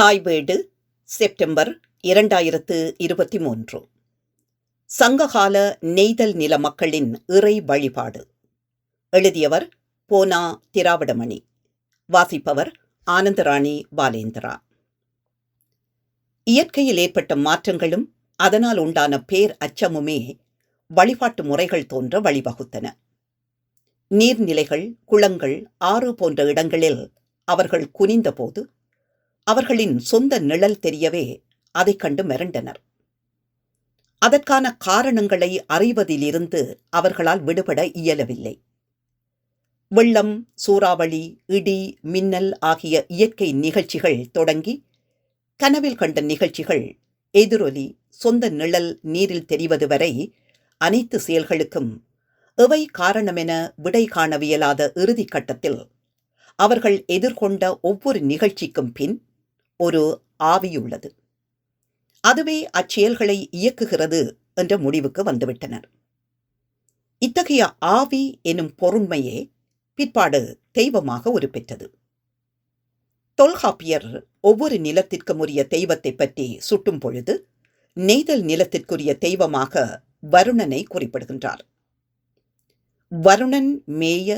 தாய்வேடு September இரண்டாயிரத்து இருபத்தி மூன்று. சங்ககால நெய்தல் நில மக்களின் இறை வழிபாடு. எழுதியவர் போனா திராவிடமணி. வாசிப்பவர் ஆனந்தராணி பாலேந்திரா. இயற்கையில் ஏற்பட்ட மாற்றங்களும் அதனால் உண்டான பேர் அச்சமுமே வழிபாட்டு முறைகள் தோன்ற வழிவகுத்தன. நீர்நிலைகள் குளங்கள் ஆறு போன்ற இடங்களில் அவர்கள் குனிந்தபோது அவர்களின் சொந்த நிழல் தெரியவே அதைக் கண்டு மிரண்டனர். அதற்கான காரணங்களை அறிவதிலிருந்து அவர்களால் விடுபட இயலவில்லை. வெள்ளம் சூறாவளி இடி மின்னல் ஆகிய இயற்கை நிகழ்ச்சிகள் தொடங்கி கனவில் கண்ட நிகழ்ச்சிகள் எதிரொலி சொந்த நிழல் நீரில் தெரிவது வரை அனைத்து செயல்களுக்கும் எவை காரணமென விடை காணவியலாத இறுதிக் கட்டத்தில் அவர்கள் எதிர்கொண்ட ஒவ்வொரு நிகழ்ச்சிக்கும் பின் ஒரு ஆவியுள்ளது. அதுவே அச்செயல்களை இயக்குகிறது என்ற முடிவுக்கு வந்துவிட்டனர். இத்தகைய ஆவி எனும் பொருண்மையே பிற்பாடு தெய்வமாக உருப்பெற்றது. தொல்காப்பியர் ஒவ்வொரு நிலத்திற்கும் உரிய தெய்வத்தை பற்றி சுட்டும் பொழுது நெய்தல் நிலத்திற்குரிய தெய்வமாக வருணனை குறிப்பிடுகின்றார். வருணன் மேய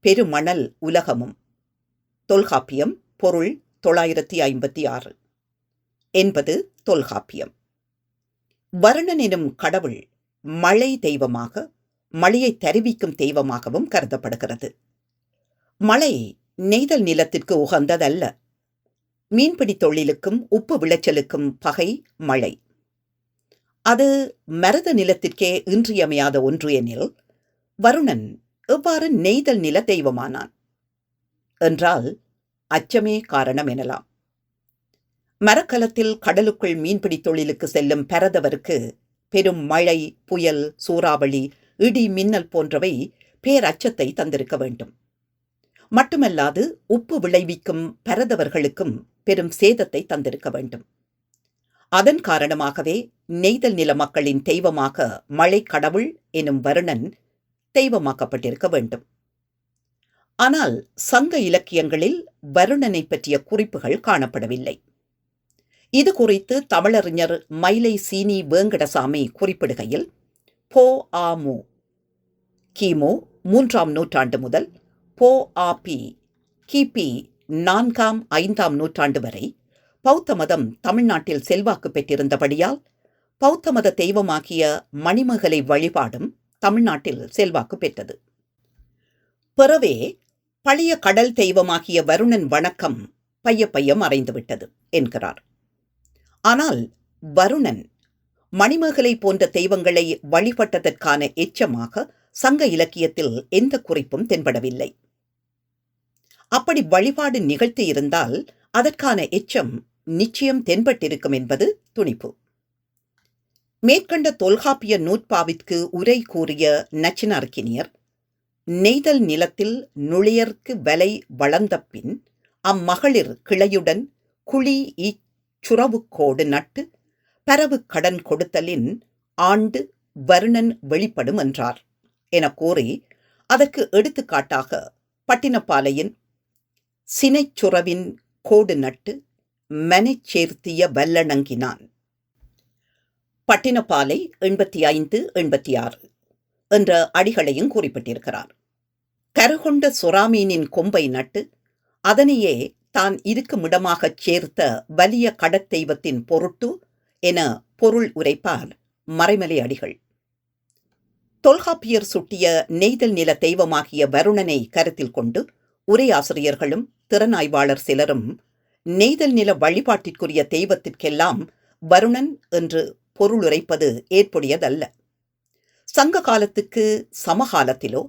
பெருமணல் உலகமும் தொல்காப்பியம் பொருள் தொள்ளாயிரத்தி ஐம்பத்தி ஆறு. என்பது தொல்காப்பியம். வருணன் எனும் கடவுள் மழை தெய்வமாக மழையை தருவிக்கும் தெய்வமாகவும் கருதப்படுகிறது. மழை நெய்தல் நிலத்திற்கு உகந்ததல்ல. மீன்பிடி தொழிலுக்கும் உப்பு விளைச்சலுக்கும் பகை மழை. அது மரத நிலத்திற்கே இன்றியமையாத ஒன்று எனில் வருணன் எவ்வாறு நெய்தல் நில தெய்வமானான்? என்றால் அச்சமே காரணம் எனலாம். மரக்கலத்தில் கடலுக்குள் மீன்பிடி தொழிலுக்கு செல்லும் பரதவருக்கு பெரும் மழை புயல் சூறாவளி இடி மின்னல் போன்றவை பேரச்சத்தை தந்திருக்க வேண்டும். மட்டுமல்லாது உப்பு விளைவிக்கும் பரதவர்களுக்கும் பெரும் சேதத்தை தந்திருக்க வேண்டும். அதன் காரணமாகவே நெய்தல் நில மக்களின் தெய்வமாக மழை கடவுள் எனும் வருணன் தெய்வமாக்கப்பட்டிருக்க வேண்டும். ஆனால் சங்க இலக்கியங்களில் வருணனை பற்றிய குறிப்புகள் காணப்படவில்லை. இது குறித்து தமிழறிஞர் மயிலை சீனி வேங்கடசாமி குறிப்பிடுகையில் போ ஆ மு. கிமு மூன்றாம் நூற்றாண்டு முதல் போ ஆ பி கிபி நான்காம் ஐந்தாம் நூற்றாண்டு வரை பௌத்த மதம் தமிழ்நாட்டில் செல்வாக்கு பெற்றிருந்தபடியால் பௌத்த மத தெய்வமாகிய மணிமகலை வழிபாடும் தமிழ்நாட்டில் செல்வாக்கு பெற்றது. பிறவே பழைய கடல் தெய்வமாகிய வருணன் வணக்கம் பைய பைய மறைந்துவிட்டது என்கிறார். ஆனால் வருணன் மணிமேகலை போன்ற தெய்வங்களை வழிபட்டதற்கான எச்சமாக சங்க இலக்கியத்தில் எந்த குறிப்பும் தென்படவில்லை. அப்படி வழிபாடு நிகழ்த்தி இருந்தால் அதற்கான எச்சம் நிச்சயம் தென்பட்டிருக்கும் என்பது துணிப்பு. மேற்கண்ட தொல்காப்பிய நூற்பாவிற்கு உரை கூறிய நச்சினார்கினியர் நெய்தல் நிலத்தில் நுழையர்க்கு வலை வளர்ந்த பின் அம்மகளிர் கிளையுடன் குழி இச்சுறவுக்கோடு நட்டு பரவு கடன் கொடுத்தலின் ஆண்டு வருணன் வெளிப்படும் என்றார். என கூறி அதற்கு எடுத்துக்காட்டாக பட்டினப்பாலையின் சினைச்சுறவின் கோடு நட்டு மனைச்சேர்த்திய வல்லணங்கினான். பட்டினப்பாலை எண்பத்தி ஐந்து எண்பத்தி ஆறு என்ற அடிகளையும் குறிப்பிட்டிருக்கிறார். கருகொண்ட சுறாமீனின் கொம்பை நட்டு அதனையே தான் இருக்கும் இடமாகச் சேர்த்த வலிய கடத்தெய்வத்தின் பொருட்டு என பொருள் உரைப்பார் மறைமலை அடிகள். தொல்காப்பியர் சுட்டிய நெய்தல் நில தெய்வமாகிய வருணனை கருத்தில் கொண்டு உரையாசிரியர்களும் திறனாய்வாளர் சிலரும் நெய்தல் நில வழிபாட்டிற்குரிய தெய்வத்திற்கெல்லாம் வருணன் என்று பொருளுரைப்பது ஏற்புடையதல்ல. சங்க காலத்துக்கு சமகாலத்திலோ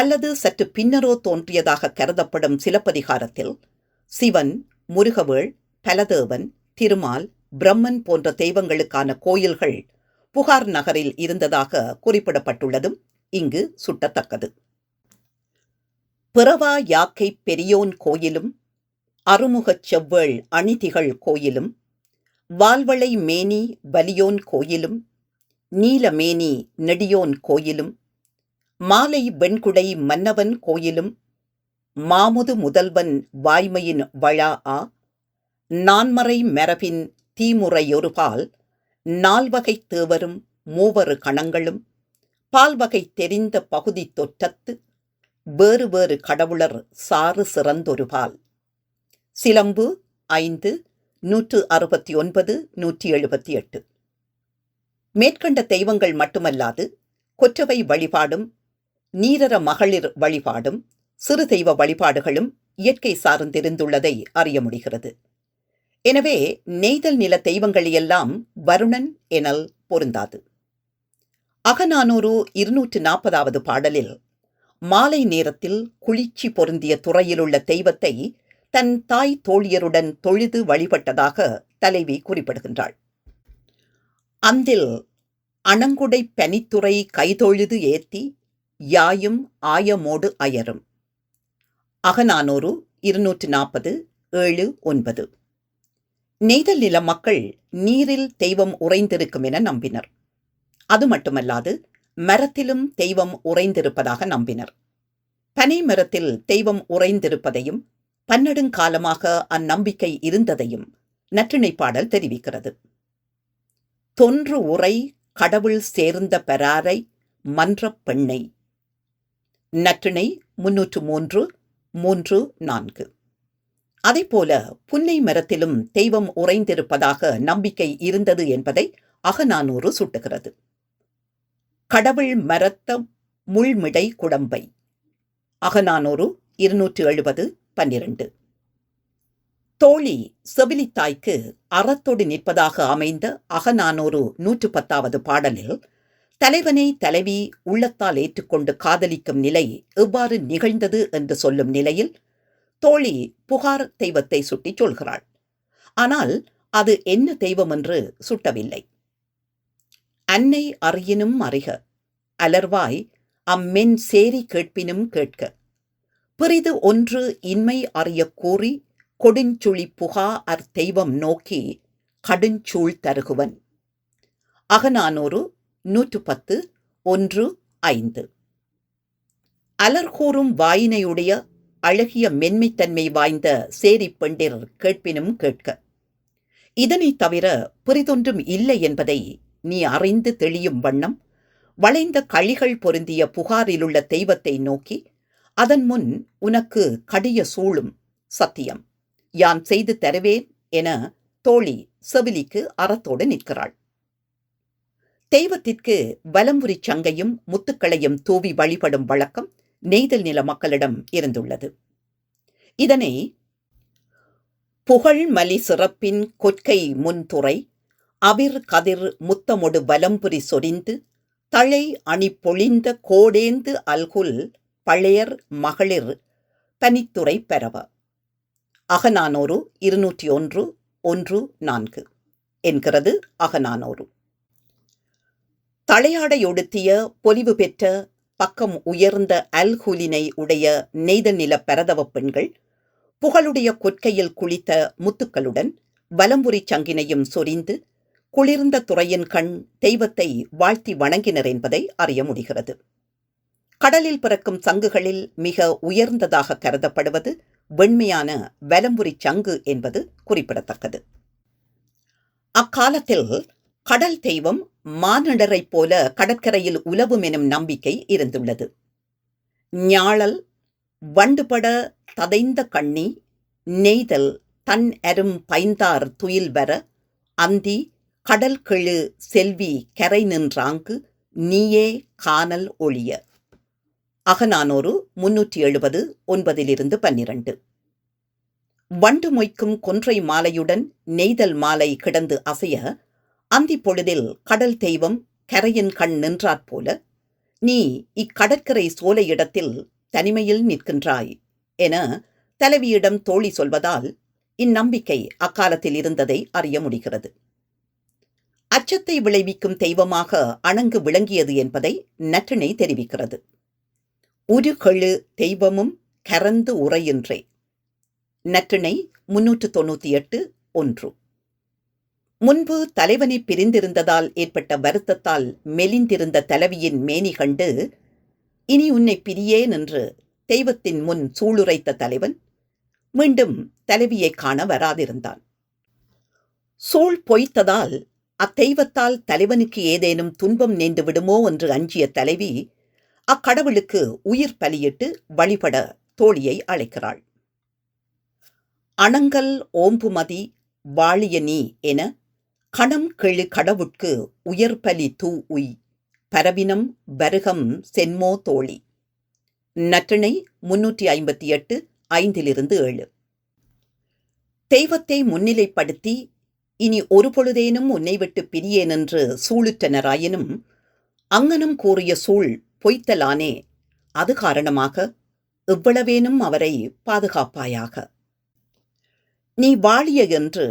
அல்லது சற்று பின்னரோ தோன்றியதாக கருதப்படும் சிலப்பதிகாரத்தில் சிவன் முருகவேள் பலதேவன் திருமால் பிரம்மன் போன்ற தெய்வங்களுக்கான கோயில்கள் புகார் நகரில் இருந்ததாக குறிப்பிடப்பட்டுள்ளதும் இங்கு சுட்டத்தக்கது. பிறவா யாக்கை பெரியோன் கோயிலும் அருமுகச் செவ்வேள் அணிதிகள் கோயிலும் வால்வளை மேனி வலியோன் கோயிலும் நீலமேனி நெடியோன் கோயிலும் மாலை வெண்குடை மன்னவன் கோயிலும் மாமுது முதல்வன் வாய்மையின் வழா ஆ நான்மறை மரபின் தீமுறையொருபால் நால்வகை தேவரும் மூவரு கணங்களும் பால்வகை தெரிந்த பகுதி தொற்றத்து வேறு வேறு கடவுளர் சாறு சிறந்தொருபால். சிலம்பு ஐந்து நூற்று அறுபத்தி ஒன்பது நூற்றி எழுபத்தி எட்டு. மேற்கண்ட தெய்வங்கள் மட்டுமல்லாது கொற்றவை வழிபாடும் நீரர மகளிர் வழிபாடும் சிறு தெய்வ வழிபாடுகளும் இயற்கை சார்ந்திருந்துள்ளதை அறிய முடிகிறது. எனவே நெய்தல் நில தெய்வங்களையெல்லாம் வருணன் எனல் பொருந்தாது. அகநானூறு இருநூற்று நாற்பதாவது பாடலில் மாலை நேரத்தில் குளிர்ச்சி பொருந்திய துறையிலுள்ள தெய்வத்தை தன் தாய் தோழியருடன் தொழுது வழிபட்டதாக தலைவி குறிப்பிடுகின்றாள். அந்தில் அணங்குடை பனித்துறை கைதொழுது ஏத்தி யாயும் ஆயமோடு அயரும். அகநானூறு இருநூற்று நாற்பது ஏழு ஒன்பது. நெய்தல் நில மக்கள் நீரில் தெய்வம் உறைந்திருக்கும் என நம்பினர். அது மட்டுமல்லாது மரத்திலும் தெய்வம் உறைந்திருப்பதாக நம்பினர். பனை மரத்தில் தெய்வம் உறைந்திருப்பதையும் பன்னெடுங்காலமாக அந்நம்பிக்கை இருந்ததையும் நற்றிணை பாடல் தெரிவிக்கிறது. தொன்று உரை கடவுள் சேர்ந்த பெறாரை மன்றப் பெண்ணை நற்றிணை முன்னூற்று மூன்று மூன்று நான்கு. போல புன்னை மரத்திலும் தெய்வம் உறைந்திருப்பதாக நம்பிக்கை இருந்தது என்பதை அகநானூறு சுட்டுகிறது. கடவுள் மரத்த முள்மிடை குடம்பை. அகநானூறு இருநூற்று எழுபது பன்னிரண்டு. தோழி செவிலித்தாய்க்கு அறத்தோடு நிற்பதாக அமைந்த அகநானூறு நூற்று பத்தாவது பாடலில் தலைவனை தலைவி உள்ளத்தால் ஏற்றுக்கொண்டு காதலிக்கும் நிலை எவ்வாறு நிகழ்ந்தது என்று சொல்லும் நிலையில் தோழி புகார் தெய்வத்தை சுட்டிச் சொல்கிறாள். ஆனால் அது என்ன தெய்வம் என்று சுட்டவில்லை. அன்னை அறியினும் அறிக அலர்வாய் அம்மென் சேரி கேட்பினும் கேட்க. பிறிது ஒன்று இன்மை அறிய கூறி கொடுஞ்சுழி புகா அர் தெய்வம் நோக்கி கடுஞ்சூழ் தருகுவன். அகநானூறு நூற்று பத்து ஒன்று ஐந்து. அலர்கூறும் வாயினையுடைய அழகிய மென்மைத்தன்மை வாய்ந்த சேரி பெண்டிர் கேட்பினும் கேட்க. இதனைத் தவிர பிறிதொன்றும் இல்லை என்பதை நீ அறிந்து தெளியும் வண்ணம் வளைந்த களிகள் பொருந்திய புகாரிலுள்ள தெய்வத்தை நோக்கி அதன் முன் உனக்கு கடிய சூழும் சத்தியம். யான் செய்து தருவேன் என தோழி செவிலிக்கு அறத்தோடு நிற்கிறாள். தெய்வத்திற்கு வலம்புரி சங்கையும் முத்துக்களையும் தூவி வழிபடும் வழக்கம் நெய்தல் நில மக்களிடம் இருந்துள்ளது. இதனை புகழ் மலி சிறப்பின் கொற்கை முன்துறை அவிர் கதிர் முத்தமொடு வலம்புரி சொரிந்து தழை அணி பொழிந்த கோடேந்து அல்குல் பழையர் மகளிர் பனித்துறை பெறவ. அகநானூறு இருநூற்றி ஒன்று ஒன்று நான்கு. என்கிறது அகநானூறு. தலையாடையொடுத்திய பொலிவு பெற்ற பக்கம் உயர்ந்த அல்ஹூலினை உடைய நெய்த நில பரதவ பெண்கள் புகழுடைய கொற்கையில் குளித்த முத்துக்களுடன் வலம்புரி சங்கினையும் சொரிந்து குளிர்ந்த துறையின் கண் தெய்வத்தை வாழ்த்தி வணங்கினர் என்பதை அறிய முடிகிறது. கடலில் பிறக்கும் சங்குகளில் மிக உயர்ந்ததாக கருதப்படுவது வெண்மையான வலம்புரி சங்கு என்பது குறிப்பிடத்தக்கது. அக்காலத்தில் கடல் தெய்வம் மானடரைப் போல கடற்கரையில் உலவும் எனும் நம்பிக்கை இருந்துள்ளது. ஞாழல் வண்டுபட ததைந்த கண்ணி நெய்தல் தன் அரும் பைந்தார் துயில் வர அந்தி கடல் கெழு செல்வி கரை நின்றாங்கு நீயே காணல் ஒளிய அகநானூறு முன்னூற்றி எழுபது ஒன்பதிலிருந்து பன்னிரண்டு. வண்டு மொய்க்கும் கொன்றை மாலையுடன் நெய்தல் மாலை கிடந்து அசைய அந்தி பொழுதில் கடல் தெய்வம் கரையின் கண் நின்றாற் போல நீ இக்கடற்கரை சோலையிடத்தில் தனிமையில் நிற்கின்றாய் என தலைவியிடம் தோழி சொல்வதால் இந்நம்பிக்கை அக்காலத்தில் இருந்ததை அறிய முடிகிறது. அச்சத்தை விளைவிக்கும் தெய்வமாக அணங்கு விளங்கியது என்பதை நற்றினை தெரிவிக்கிறது. உருகெழு தெய்வமும் கரந்து உரையின்றே நற்றினை முன்னூற்று தொண்ணூற்றி எட்டு ஒன்று. முன்பு தலைவனை பிரிந்திருந்ததால் ஏற்பட்ட வருத்தத்தால் மெலிந்திருந்த தலைவியின் மேனி கண்டு இனி உன்னை பிரியேன் என்று தெய்வத்தின் முன் சூளுரைத்த தலைவன் மீண்டும் தலைவியைக் காண வராதிருந்தான். சூழ் பொய்த்ததால் அத்தெய்வத்தால் தலைவனுக்கு ஏதேனும் துன்பம் நேர்ந்து விடுமோ என்று அஞ்சிய தலைவி அக்கடவுளுக்கு உயிர் பலியிட்டு வழிபட தோழியை அழைக்கிறாள். அணங்கல் ஓம்புமதி வாழிய நீ என கணம் கெழு கடவுட்கு உயர்பலி தூ உய் பரவினம் வருகம் சென்மோ தோழி. நற்றிணை முன்னூற்றி ஐம்பத்தி எட்டு ஐந்திலிருந்து ஏழு. தெய்வத்தை முன்னிலைப்படுத்தி இனி ஒரு பொழுதேனும் உன்னை விட்டு பிரியேன் என்று சூளுற்றனராயினும் அங்கனம் கூறிய சூழ் பொய்த்தலானே அது காரணமாக எவ்வளவேனும் அவரை பாதுகாப்பாயாக. நீ வாழிய என்று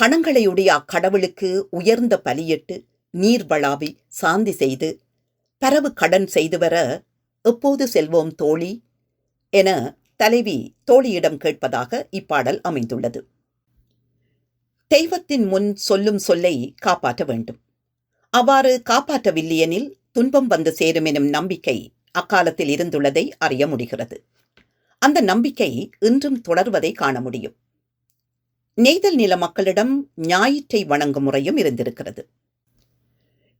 கணங்களையுடைய அக்கடவுளுக்கு உயர்ந்த பலியிட்டு நீர் வளாவி சாந்தி செய்து பரவு கடன் செய்து வர எப்போது செல்வோம் தோழி? என தலைவி தோழியிடம் கேட்பதாக இப்பாடல் அமைந்துள்ளது. தெய்வத்தின் முன் சொல்லும் சொல்லை காப்பாற்ற வேண்டும். அவ்வாறு காப்பாற்றவில்லையெனில் துன்பம் வந்து சேரும் எனும் நம்பிக்கை அக்காலத்தில் இருந்துள்ளதை அறிய முடிகிறது. அந்த நம்பிக்கை இன்றும் தொடர்வதை காண முடியும். நெய்தல் நில மக்களிடம் ஞாயிற்றை வணங்கும் முறையும் இருந்திருக்கிறது.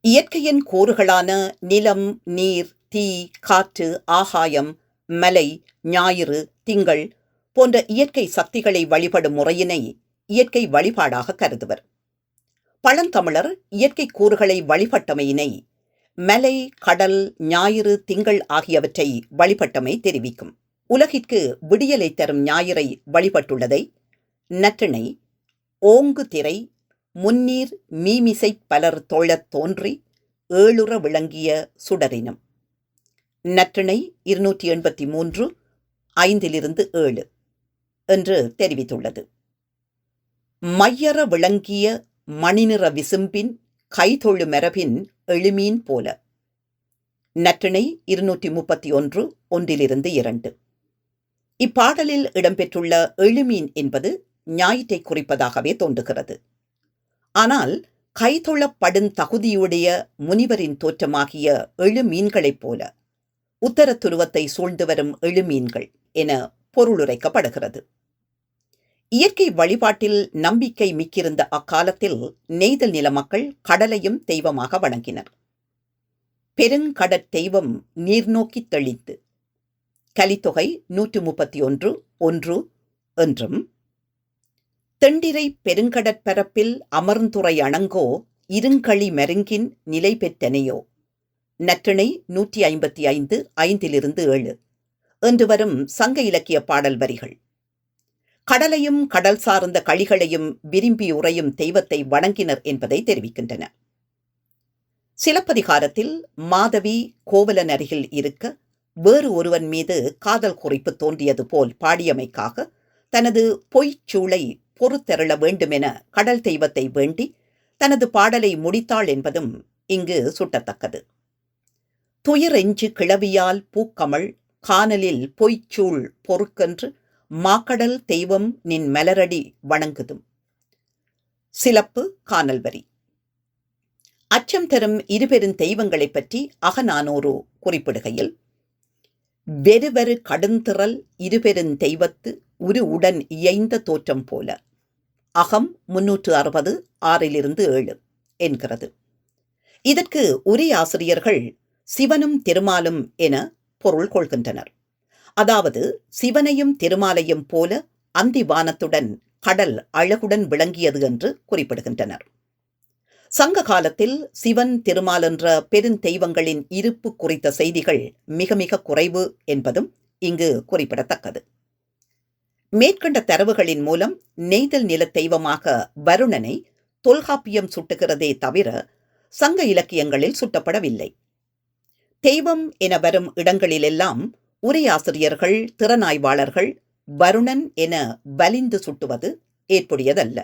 இயற்கையின் கூறுகளான நிலம் நீர் தீ காற்று ஆகாயம் மலை ஞாயிறு திங்கள் போன்ற இயற்கை சக்திகளை வழிபடும் முறையினை இயற்கை வழிபாடாக கருதுவர். பழந்தமிழர் இயற்கை கூறுகளை வழிபட்டமையினை மலை கடல் ஞாயிறு திங்கள் ஆகியவற்றை வழிபட்டமை தெரிவிக்கும். உலகிற்கு விடியலை தரும் ஞாயிறை வழிபட்டுள்ளதை நற்றிணை ஓங்கு திரை முன்னீர் மீமிசை பலர் தோழத் தோன்றி ஏழுற விளங்கிய சுடரினம். நற்றிணை இருநூற்றி எண்பத்தி மூன்று ஐந்திலிருந்து ஏழு என்று தெரிவித்துள்ளது. மையற விளங்கிய மணிநிற விசும்பின் கைதொழு மரபின் எளிமீன் போல. நற்றிணை இருநூற்றி முப்பத்தி ஒன்று ஒன்றிலிருந்து இரண்டு. இப்பாடலில் இடம்பெற்றுள்ள எழுமீன் என்பது ஞாயிற்றை குறிப்பதாகவே தோன்றுகிறது. ஆனால் கைதொழப்படும் தகுதியுடைய முனிவரின் தோற்றமாகிய எழுமீன்களைப் போல உத்தர துருவத்தை சூழ்ந்து வரும் எழுமீன்கள் என பொருளுரைக்கப்படுகிறது. இயற்கை வழிபாட்டில் நம்பிக்கை மிக்கிருந்த அக்காலத்தில் நெய்தல் நில மக்கள் கடலையும் தெய்வமாக வணங்கினர். பெருங்கடற் தெய்வம் நீர்நோக்கி தெளித்து கலித்தொகை நூற்று முப்பத்தி ஒன்று ஒன்று என்றும் தெண்டிரை பெருங்கடற்பரப்பில் அமர்ந்துரை அணங்கோ இருங்களி மருங்கின் நிலை பெற்றனையோ? நற்றிணை நூற்றி ஐம்பத்தி ஐந்து ஐந்திலிருந்து ஏழு. என்று வரும் சங்க இலக்கிய பாடல் வரிகள். கடலையும் கடல் சார்ந்த களிகளையும் விரும்பி உறையும் தெய்வத்தை வணங்கினர் என்பதை தெரிவிக்கின்றன. சிலப்பதிகாரத்தில் மாதவி கோவலன் அருகில் இருக்க வேறு ஒருவன் மீது காதல் குறிப்பு தோன்றியது போல் பாடியமைக்காக தனது பொய்ச்சூளை பொறுத்தருள வேண்டுமென கடல் தெய்வத்தை வேண்டி தனது பாடலை முடித்தாள் என்பதும் இங்கு சுட்டத்தக்கது. துயரெஞ்சு கிளவியால் பூக்கமள் கானலில் பொய்ச்சூள் பொறுக்கென்று மாக்கடல் தெய்வம் நின் மலரடி வணங்குதும். சிலப்பு கானல் வரி அச்சம் தரும் இருபெரும் தெய்வங்களைப் பற்றி அகநானோரு குறிப்பிடுகையில் வெறுவெரு கடுந்திரல் இருபெருந் தெய்வத்து உரு உடன் இயைந்த தோற்றம் போல. அகம் முன்னூற்று அறுபது ஆறிலிருந்து ஏழு என்கிறது. இதற்கு உரிய ஆசிரியர்கள் சிவனும் திருமாலும் என பொருள் கொள்கின்றனர். அதாவது சிவனையும் திருமாலையும் போல அந்தி வானத்துடன் கடல் அழகுடன் விளங்கியது என்று குறிப்பிடுகின்றனர். சங்க காலத்தில் சிவன் திருமால் என்ற பெருந்தெய்வங்களின் இருப்பு குறித்த செய்திகள் மிக மிக குறைவு என்பதும் இங்கு குறிப்பிடத்தக்கது. மேற்கண்ட தரவுகளின் மூலம் நெய்தல் நில தெய்வமாக வருணனை தொல்காப்பியம் சுட்டுகிறதே தவிர சங்க இலக்கியங்களில் சுட்டப்படவில்லை. தெய்வம் என வரும் இடங்களிலெல்லாம் உரையாசிரியர்கள் திறனாய்வாளர்கள் வருணன் என வலிந்து சுட்டுவது ஏற்புடையதல்ல.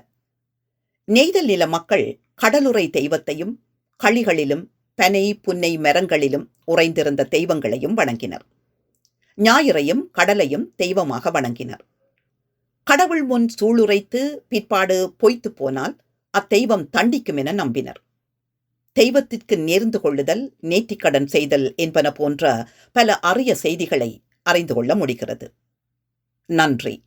நெய்தல் நில மக்கள் கடலுரை தெய்வத்தையும் களிகளிலும் பனை புன்னை மரங்களிலும் உறைந்திருந்த தெய்வங்களையும் வணங்கினர். ஞாயிறையும் கடலையும் தெய்வமாக வணங்கினர். கடவுள் முன் சூளுரைத்து பிற்பாடு பொய்த்து போனால் அத்தெய்வம் தண்டிக்கும் என நம்பினர். தெய்வத்திற்கு நேர்ந்து கொள்ளுதல் நேர்த்திக்கடன் செய்தல் என்பன போன்ற பல அரிய செய்திகளை அறிந்து கொள்ள முடிகிறது. நன்றி.